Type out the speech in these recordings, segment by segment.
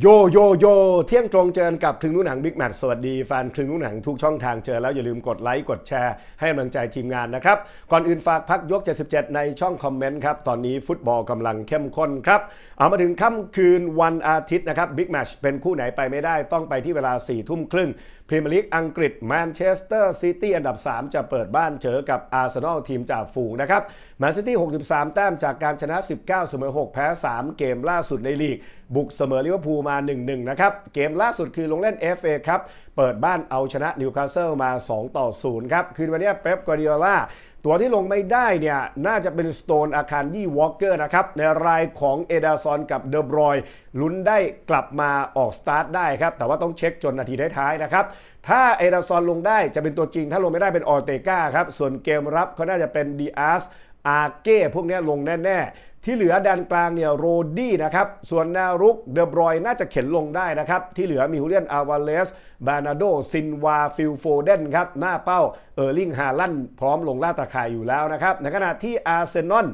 โยโยโยเที่ยงตรงเจอกับคลึงนู้นหนังบิ๊กแมทสวัสดีแฟนคลึงนู้นหนังทุกช่องทางเจอแล้วอย่าลืมกดไลค์กดแชร์ให้กำลังใจทีมงานนะครับ ก่อนอื่นฝากพักยก 77 ในช่องคอมเมนต์ครับ ตอนนี้ฟุตบอลกำลังเข้มข้นครับ เอามาถึงค่ำคืนวันอาทิตย์นะครับบิ๊กแมชเป็นคู่ไหนไปไม่ได้ต้องไปที่เวลา4ี่ทุ่มครึ่งพรีเมียร์ลีกอังกฤษแมนเชสเตอร์ซิตี้อันดับ 3 จะเปิดบ้านเจอกับอาร์เซนอลทีมจากฝูงนะครับแมนซิตี้ 63 แต้มจากการชนะ 19 เสมอ 6 แพ้ 3 เกมล่าสุดในลีก บุกเสมอลิเวอร์พูลมา 1-1 นะครับ เกมล่าสุดคือลงเล่น FA ครับเปิดบ้านเอาชนะนิวคาสเซิลมา 2 ต่อ 0 ครับ คืนวันนี้เป๊ปกวาร์ดิโอลาตัวที่ลงไม่ได้เนี่ย น่าจะเป็นสโตนอาคารยี่วอลเกอร์นะครับ ในรายของเอดาซอนกับเดอบรอยลุ้นได้กลับมาออกสตาร์ทได้ครับ แต่ว่าต้องเช็คจนนาทีท้ายๆนะครับ ถ้าเอดาซอนลงได้จะเป็นตัวจริง ถ้าลงไม่ได้เป็นออเตกาครับ ส่วนเกมรับเขาน่าจะเป็นดีอาร์ส อาเก้พวกนี้ลงแน่ๆ ที่เหลือดันกลางเนี่ยโรดี้นะครับ ส่วนนวรุกเดอบรอยน่าจะเข็นลงได้นะครับ ที่เหลือมีฮูเลียนอาวาเลสบานาโดซินวาฟิลโฟเดนครับ หน้าเป้าเออร์ลิงฮาลันพร้อมลงล่าตาข่ายอยู่แล้วนะครับ ในขณะที่อาร์เซนอล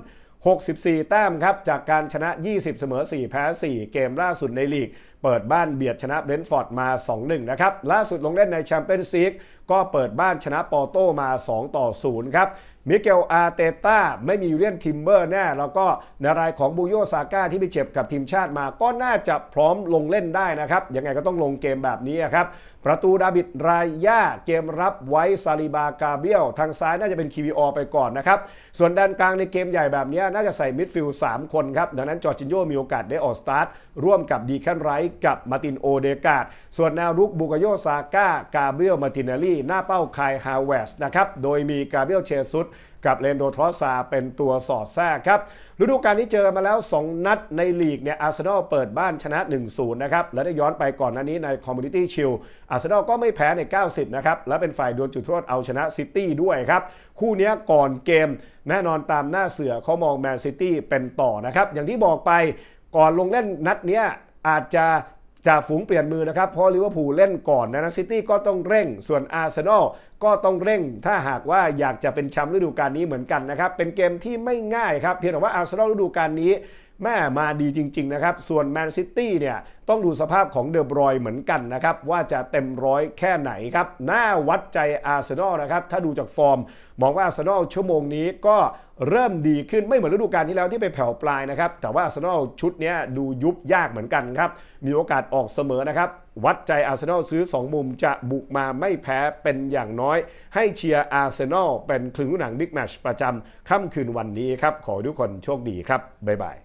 64 แต้มครับ จากการชนะ 20 เสมอ 4 แพ้ 4 เกมล่าสุดในลีก เปิดบ้านเบียดชนะเบรนท์ฟอร์ดมา 2-1 นะครับ ล่าสุดลงเล่นในแชมเปี้ยนส์ลีกก็เปิดบ้านชนะปอร์โตมา 2 ต่อ 0 ครับ มิเกลอาเตต้าไม่มียูเลียนทิมเบอร์แน่แล้วก็ในรายของบูโยซาก้าที่ไปเจ็บกับทีมชาติมา ก็น่าจะพร้อมลงเล่นได้นะครับ ยังไงก็ต้องลงเกมแบบนี้ครับ ประตูดาบิดรายย่าเกมรับไว้ซาลิบากาเบียลทางซ้ายน่าจะเป็นคีวีออไปก่อนนะครับ ส่วนด้านกลางในเกมใหญ่แบบนี้น่าจะใส่มิดฟิลด์3คนครับ ดังนั้นจอร์จินโยมีโอกาสได้ออกสตาร์ทร่วมกับดีแคนไรท์กับมาตินโอเดกาดส่วนแนวรุกบุกโยซาก้ากาเบียลมาตินเนลลี่หน้าเป้าคายฮาวเวสนะครับโดยมีกาเบียลเชซุสกับเลนโดทรอสซาเป็นตัวสอดแทรกครับฤดูกาลนี้เจอมาแล้ว 2 นัดในลีกเนี่ยอาร์เซนอลเปิดบ้านชนะ 1-0 นะครับและได้ย้อนไปก่อนหน้านี้ในคอมมูนิตี้ชิลอาร์เซนอลก็ไม่แพ้ใน 90 นะครับ และเป็นฝ่ายดวลจุดโทษเอาชนะซิตี้ด้วยครับ คู่นี้ก่อนเกม แน่นอนตามหน้าเสือเขามองแมนซิตี้เป็นต่อนะครับ อย่างที่บอกไปก่อนลงเล่นนัดเนี้ยอาจจะ จากฝูงเปลี่ยนมือนะครับ เพราะลิเวอร์พูลเล่นก่อนนะซิตี้ก็ต้องเร่ง ส่วนอาร์เซนอลก็ต้องเร่ง ถ้าหากว่าอยากจะเป็นแชมป์ฤดูกาลนี้เหมือนกันนะครับ เป็นเกมที่ไม่ง่ายครับ เพียงแต่ว่าอาร์เซนอลฤดูกาลนี้ แม่มาดีจริง ๆ นะครับ ส่วนแมนซิตี้เนี่ยต้องดูสภาพของเดอบรอยเหมือนกันนะครับ ว่าจะเต็มร้อยแค่ไหนครับน่าวัดใจอาร์เซนอลนะครับ ถ้าดูจากฟอร์ม มองว่าอาร์เซนอลชั่วโมงนี้ก็เริ่มดีขึ้นไม่เหมือนฤดูกาลที่แล้วที่ไปแผ่วปลายนะครับ แต่ว่าอาร์เซนอลชุดเนี้ยดูยุบยากเหมือนกันครับ มีโอกาสออกเสมอนะครับ วัดใจอาร์เซนอลซื้อ 2 มุมจะบุกมาไม่แพ้เป็นอย่างน้อย ให้เชียร์อาร์เซนอลเป็นคลึงหนังบิ๊กแมชประจำค่ำคืนวันนี้ครับขอทุกคนโชคดีครับบ๊ายบาย